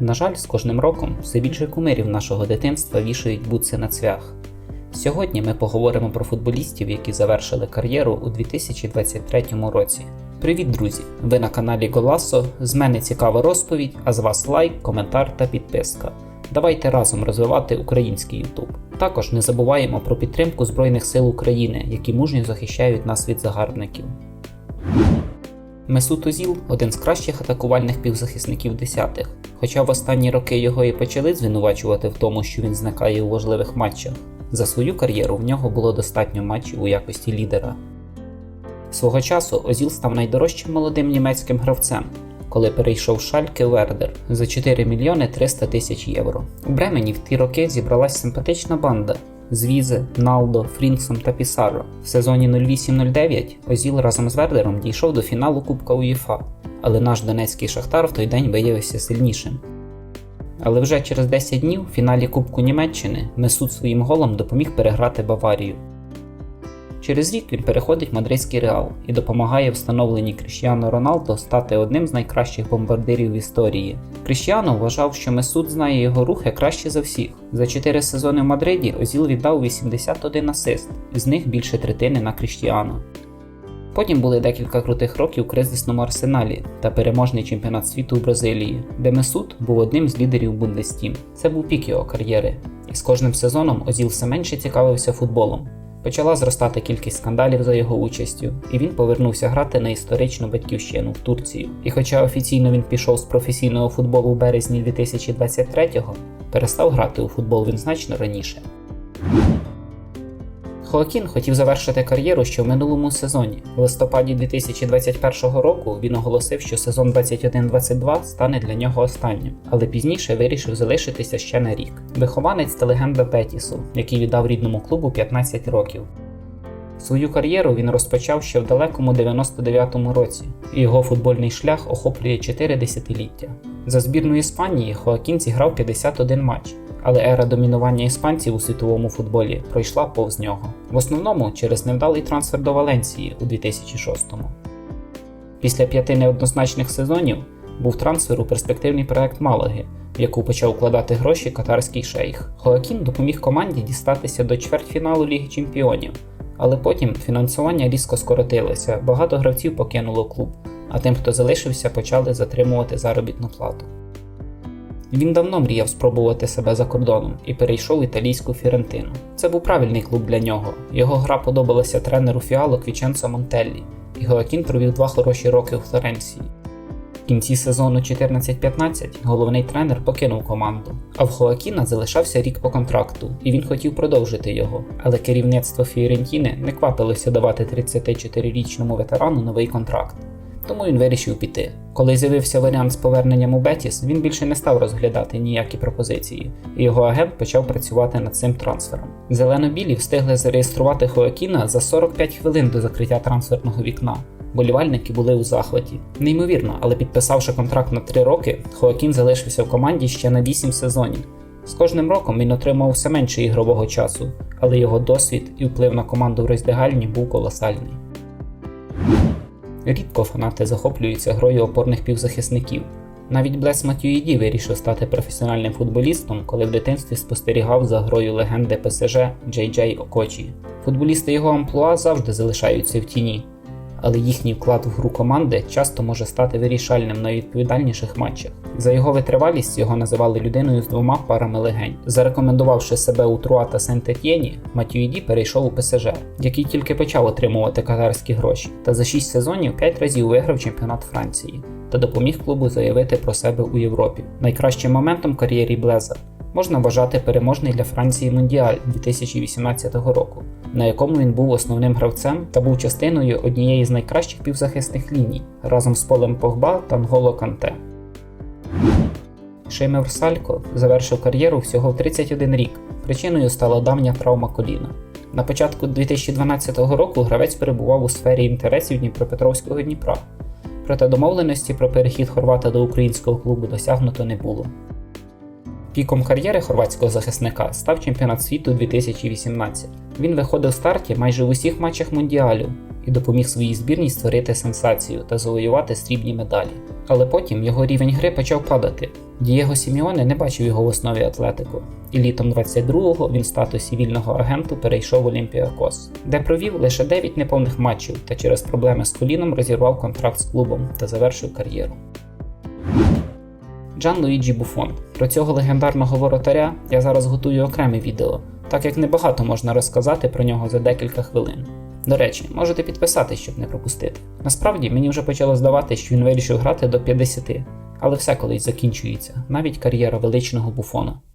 На жаль, з кожним роком все більше кумирів нашого дитинства вішають бутси на цвях. Сьогодні ми поговоримо про футболістів, які завершили кар'єру у 2023 році. Привіт, друзі! Ви на каналі Голасо. З мене цікава розповідь, а з вас лайк, коментар та підписка. Давайте разом розвивати український YouTube. Також не забуваємо про підтримку Збройних сил України, які мужньо захищають нас від загарбників. Месут Озіл один з кращих атакувальних півзахисників десятих, хоча в останні роки його і почали звинувачувати в тому, що він зникає у важливих матчах. За свою кар'єру в нього було достатньо матчів у якості лідера. Свого часу Озіл став найдорожчим молодим німецьким гравцем, коли перейшов Шальке Вердер за 4 мільйони 300 тисяч євро. У Бремені в ті роки зібралась симпатична банда з Візе, Налдо, Фрінксом та Пісаро. В сезоні 08-09 Озіл разом з Вердером дійшов до фіналу Кубка УЄФА, але наш донецький шахтар в той день виявився сильнішим. Але вже через 10 днів в фіналі Кубку Німеччини Месут своїм голом допоміг переграти Баварію. Через рік він переходить в мадридський реал і допомагає встановленні Кріштіану Роналдо стати одним з найкращих бомбардирів в історії. Кріштіану вважав, що Месут знає його рухи краще за всіх. За 4 сезони в Мадриді Озіл віддав 81 асист, з них більше третини на Кріштіану. Потім були декілька крутих років у кризисному арсеналі та переможний чемпіонат світу у Бразилії, де Месут був одним з лідерів Бундестім. Це був пік його кар'єри, і з кожним сезоном Озіл все менше цікавився футболом. Почала зростати кількість скандалів за його участю, і він повернувся грати на історичну батьківщину в Турцію. І хоча офіційно він пішов з професійного футболу в березні 2023-го, перестав грати у футбол він значно раніше. Хоакін хотів завершити кар'єру ще в минулому сезоні. В листопаді 2021 року він оголосив, що сезон 21-22 стане для нього останнім, але пізніше вирішив залишитися ще на рік. Вихованець та легенда Бетісу, який віддав рідному клубу 15 років. Свою кар'єру він розпочав ще в далекому 99-му році, і його футбольний шлях охоплює 4 десятиліття. За збірну Іспанії Хоакін зіграв 51 матч, але ера домінування іспанців у світовому футболі пройшла повз нього, в основному через невдалий трансфер до Валенції у 2006-му. Після п'яти неоднозначних сезонів був трансфер у перспективний проект Малаги, в яку почав вкладати гроші катарський шейх. Хоакін допоміг команді дістатися до чвертьфіналу Ліги Чемпіонів, але потім фінансування різко скоротилося, багато гравців покинуло клуб, а тим, хто залишився, почали затримувати заробітну плату. Він давно мріяв спробувати себе за кордоном і перейшов італійську Фірентину. Це був правильний клуб для нього. Його гра подобалася тренеру Фіало Квіченцо Монтеллі, і Гоакін провів два хороші роки у Флоренції. В кінці сезону 14-15 головний тренер покинув команду, а в Хоакіна залишався рік по контракту, і він хотів продовжити його. Але керівництво Фіорентіни не квапилося давати 34-річному ветерану новий контракт тому він вирішив піти. Коли з'явився варіант з поверненням у Бетіс, він більше не став розглядати ніякі пропозиції, і його агент почав працювати над цим трансфером. Зелено-білі встигли зареєструвати Хоакіна за 45 хвилин до закриття трансферного вікна. Болівальники були у захваті. Неймовірно, але підписавши контракт на 3 роки, Хоакін залишився в команді ще на 8 сезонів. З кожним роком він отримав все менше ігрового часу, але його досвід і вплив на команду в роздягальні був колосальний. Рідко фанати захоплюються грою опорних півзахисників. Навіть Блес Матюїді вирішив стати професіональним футболістом, коли в дитинстві спостерігав за грою легенди ПСЖ Джей Джей Окочі. Футболісти його амплуа завжди залишаються в тіні, але їхній вклад в гру команди часто може стати вирішальним на відповідальніших матчах. За його витривалість його називали людиною з двома парами легень. Зарекомендувавши себе у Труа та Сент-Етьєні, Матюїді перейшов у ПСЖ, який тільки почав отримувати катарські гроші, та за 6 сезонів 5 разів виграв чемпіонат Франції та допоміг клубу заявити про себе у Європі. Найкращим моментом кар'єрі Блеза можна вважати переможний для Франції Мундіаль 2018 року, на якому він був основним гравцем та був частиною однієї з найкращих півзахисних ліній разом з Полем Погба та Нголо Канте. Шеймер Салько завершив кар'єру всього в 31 рік. Причиною стала давня травма коліна. На початку 2012 року гравець перебував у сфері інтересів Дніпропетровського Дніпра, проте домовленості про перехід Хорвата до українського клубу досягнуто не було. Піком кар'єри хорватського захисника став чемпіонат світу 2018. Він виходив в старті майже в усіх матчах Мундіалю і допоміг своїй збірній створити сенсацію та завоювати срібні медалі. Але потім його рівень гри почав падати. Дієго Сіміоне не бачив його в основі Атлетико, і літом 22-го він в статусі вільного агенту перейшов в Олімпіакос, де провів лише 9 неповних матчів та через проблеми з коліном розірвав контракт з клубом та завершив кар'єру. Джан Луїджі Буфон. Про цього легендарного воротаря я зараз готую окреме відео, так як небагато можна розказати про нього за декілька хвилин. До речі, можете підписатись, щоб не пропустити. Насправді мені вже почало здавати, що він вирішив грати до 50, але все колись закінчується, навіть кар'єра величного буфона.